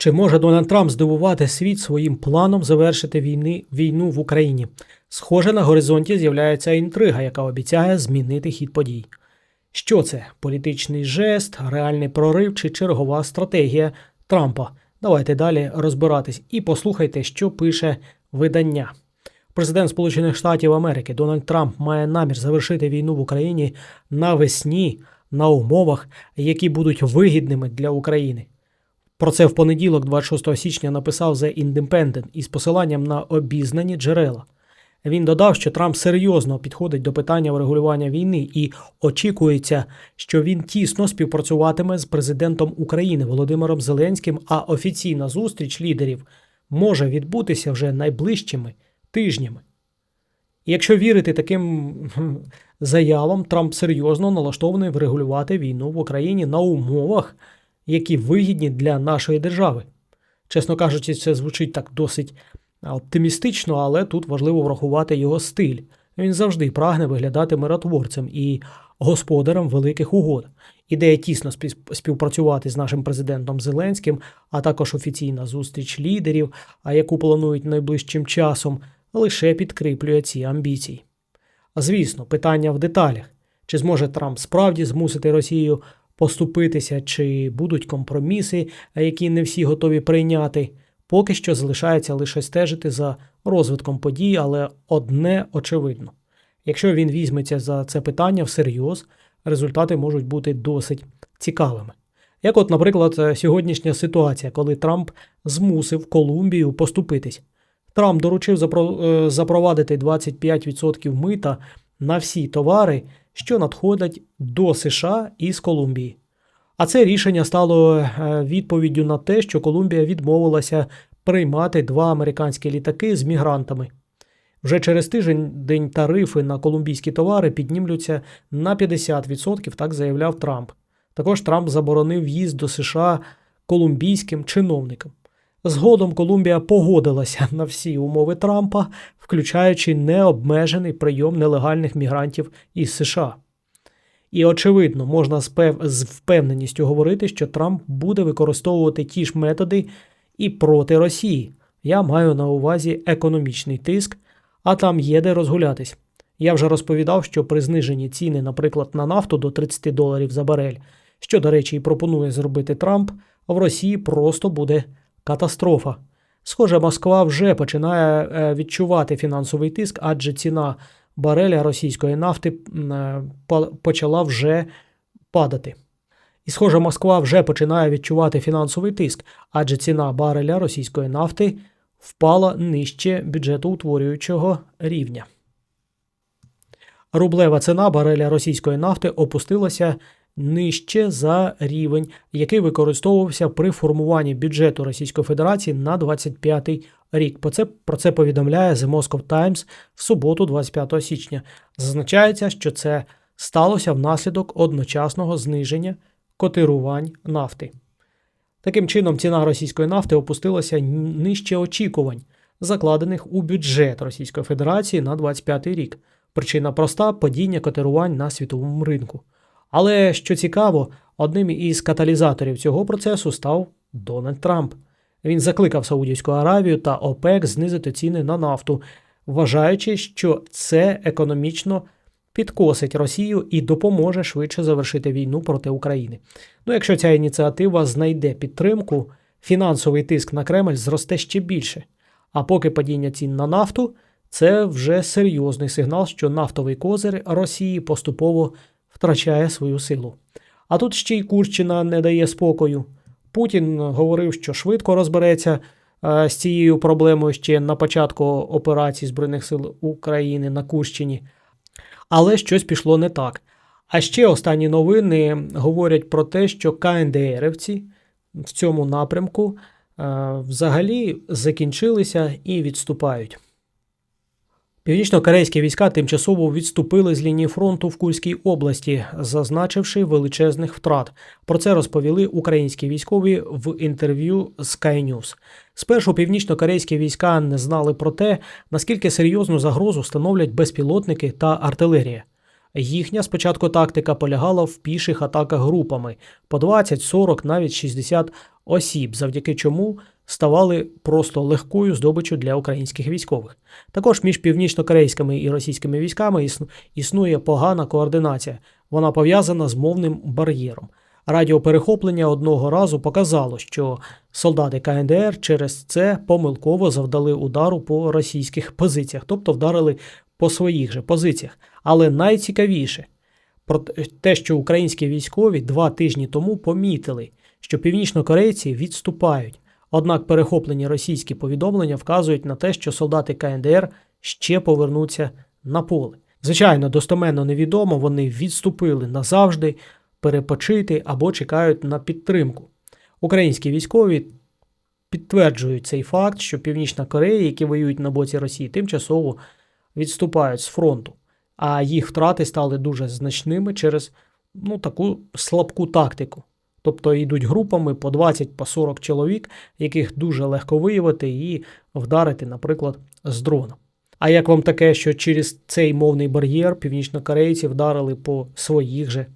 Чи може Дональд Трамп здивувати світ своїм планом завершити війни, війну в Україні? Схоже, на горизонті з'являється інтрига, яка обіцяє змінити хід подій. Що це? Політичний жест, реальний прорив чи чергова стратегія Трампа? Давайте далі розбиратись і послухайте, що пише видання. Президент Сполучених Штатів Америки Дональд Трамп має намір завершити війну в Україні навесні на умовах, які будуть вигідними для України. Про це в понеділок, 26 січня, написав The Independent із посиланням на обізнані джерела. Він додав, що Трамп серйозно підходить до питання врегулювання війни і очікується, що він тісно співпрацюватиме з президентом України Володимиром Зеленським, а офіційна зустріч лідерів може відбутися вже найближчими тижнями. Якщо вірити таким заявам, Трамп серйозно налаштований врегулювати війну в Україні на умовах, які вигідні для нашої держави. Чесно кажучи, це звучить так досить оптимістично, але тут важливо врахувати його стиль. Він завжди прагне виглядати миротворцем і господарем великих угод. Ідея тісно співпрацювати з нашим президентом Зеленським, а також офіційна зустріч лідерів, а яку планують найближчим часом, лише підкріплює ці амбіції. Звісно, питання в деталях: чи зможе Трамп справді змусити Росію поступитися, чи будуть компроміси, які не всі готові прийняти. Поки що залишається лише стежити за розвитком подій, але одне очевидно: якщо він візьметься за це питання всерйоз, результати можуть бути досить цікавими. Як, от, наприклад, е, сьогоднішня ситуація, коли Трамп змусив Колумбію поступитись. Трамп доручив е, запровадити 25% мита на всі товари, що надходять до США із Колумбії. А це рішення стало е, відповіддю на те, що Колумбія відмовилася приймати два американські літаки з мігрантами. Вже через тиждень день тарифи на колумбійські товари піднімлються на 50%, так заявляв Трамп. Також Трамп заборонив в'їзд до США колумбійським чиновникам. Згодом Колумбія погодилася на всі умови Трампа, включаючи необмежений прийом нелегальних мігрантів із США. І очевидно, можна з пев- з впевненістю говорити, що Трамп буде використовувати ті ж методи і проти Росії. Я маю на увазі економічний тиск, а там є де розгулятись. Я вже розповідав, що при зниженні ціни, наприклад, на нафту до 30 доларів за барель, що, до речі, і пропонує зробити Трамп, в Росії просто буде катастрофа. Схоже, Москва вже починає е, відчувати фінансовий тиск, адже ціна бареля російської нафти е, по- почала вже падати. І, схоже, Москва вже починає відчувати фінансовий тиск, адже ціна бареля російської нафти впала нижче бюджетоутворюючого рівня. Рублева ціна бареля російської нафти опустилася нижче за рівень, який використовувався при формуванні бюджету Російської Федерації на 25 рік. Про це, про це повідомляє The Moscow Times в суботу, 25 січня. Зазначається, що це сталося внаслідок одночасного зниження котирувань нафти. Таким чином, ціна російської нафти опустилася нижче очікувань, закладених у бюджет Російської Федерації на 25 рік. Причина проста падіння котирувань на світовому ринку. Але що цікаво, одним із каталізаторів цього процесу став Дональд Трамп. Він закликав Саудівську Аравію та ОПЕК знизити ціни на нафту, вважаючи, що це економічно підкосить Росію і допоможе швидше завершити війну проти України. Ну, якщо ця ініціатива знайде підтримку, фінансовий тиск на Кремль зросте ще більше. А поки падіння цін на нафту це вже серйозний сигнал, що нафтовий козир Росії поступово втрачає свою силу. А тут ще й Курщина не дає спокою. Путін говорив, що швидко розбереться е, з цією проблемою ще на початку операції Збройних сил України на Курщині. Але щось пішло не так. А ще останні новини говорять про те, що КНДРівці в цьому напрямку е, взагалі закінчилися і відступають. Північно-корейські війська тимчасово відступили з лінії фронту в Курській області, зазначивши величезних втрат. Про це розповіли українські військові в інтерв'ю Sky News. Спершу північно-корейські війська не знали про те, наскільки серйозну загрозу становлять безпілотники та артилерія. Їхня спочатку тактика полягала в піших атаках групами по 20, 40, навіть 60 осіб, завдяки чому ставали просто легкою здобиччю для українських військових. Також між північно-корейськими і російськими військами існує погана координація. Вона пов'язана з мовним бар'єром. Радіоперехоплення одного разу показало, що солдати КНДР через це помилково завдали удару по російських позиціях, тобто вдарили по своїх же позиціях. Але найцікавіше про те, що українські військові два тижні тому помітили, що північнокорейці відступають. Однак перехоплені російські повідомлення вказують на те, що солдати КНДР ще повернуться на поле. Звичайно, достоменно невідомо, вони відступили назавжди, перепочити або чекають на підтримку. Українські військові підтверджують цей факт, що Північна Корея, які воюють на боці Росії, тимчасово відступають з фронту, а їх втрати стали дуже значними через ну, таку слабку тактику. Тобто йдуть групами по 20 по 40 чоловік, яких дуже легко виявити і вдарити, наприклад, з дрона. А як вам таке, що через цей мовний бар'єр північнокорейці вдарили по своїх же?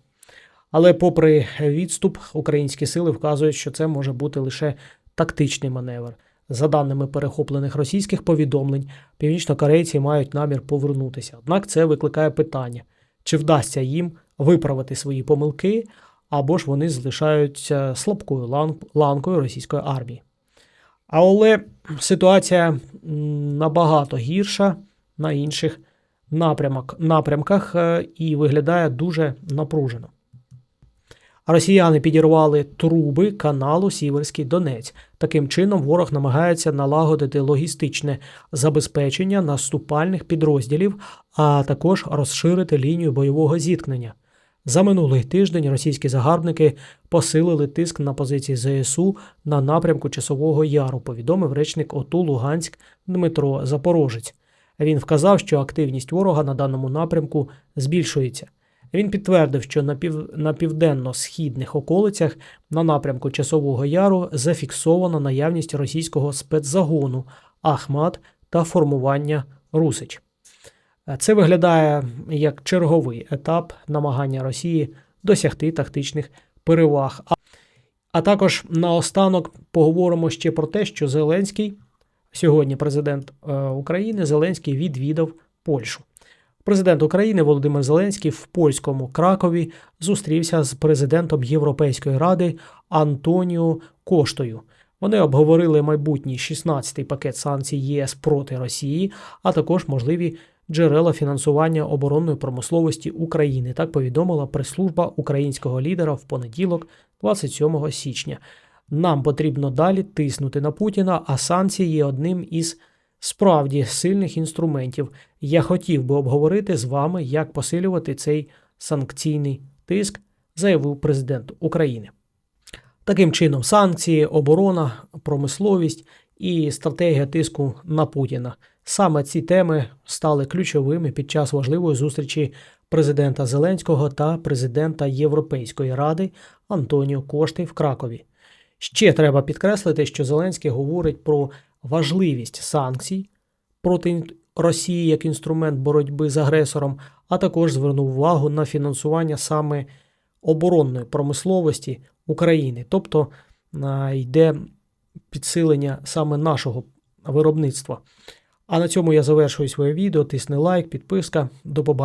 Але, попри відступ, українські сили вказують, що це може бути лише тактичний маневр. За даними перехоплених російських повідомлень, північнокорейці мають намір повернутися. Однак це викликає питання, чи вдасться їм виправити свої помилки, або ж вони залишаються слабкою ланкою російської армії. Але ситуація набагато гірша на інших напрямок, напрямках е, і виглядає дуже напружено. Росіяни підірвали труби каналу Сіверський Донець. Таким чином, ворог намагається налагодити логістичне забезпечення наступальних підрозділів, а також розширити лінію бойового зіткнення. За минулий тиждень російські загарбники посилили тиск на позиції ЗСУ на напрямку Часового Яру, повідомив речник ОТУ Луганськ Дмитро Запорожець. Він вказав, що активність ворога на даному напрямку збільшується. Він підтвердив, що на, пів... на південно-східних околицях на напрямку Часового Яру зафіксовано наявність російського спецзагону Ахмат та формування Русич. Це виглядає як черговий етап намагання Росії досягти тактичних переваг. А- А також наостанок поговоримо ще про те, що Зеленський, сьогодні президент е, України, Зеленський відвідав Польщу. Президент України Володимир Зеленський в польському Кракові зустрівся з президентом Європейської ради Антоніо Коштою. Вони обговорили майбутній 16-й пакет санкцій ЄС проти Росії, а також можливі джерела фінансування оборонної промисловості України. Так повідомила прес-служба українського лідера в понеділок, 27 січня. Нам потрібно далі тиснути на Путіна, а санкції є одним із справді сильних інструментів. Я хотів би обговорити з вами, як посилювати цей санкційний тиск, заявив президент України. Таким чином, санкції, оборона, промисловість і стратегія тиску на Путіна. Саме ці теми стали ключовими під час важливої зустрічі президента Зеленського та президента Європейської ради Антоніо Кошти в Кракові. Ще треба підкреслити, що Зеленський говорить про важливість санкцій проти Росії як інструмент боротьби з агресором, а також звернув увагу на фінансування саме оборонної промисловості України, тобто йде підсилення саме нашого виробництва. А на цьому я завершую своє відео. Тисни лайк, підписка. До побачення.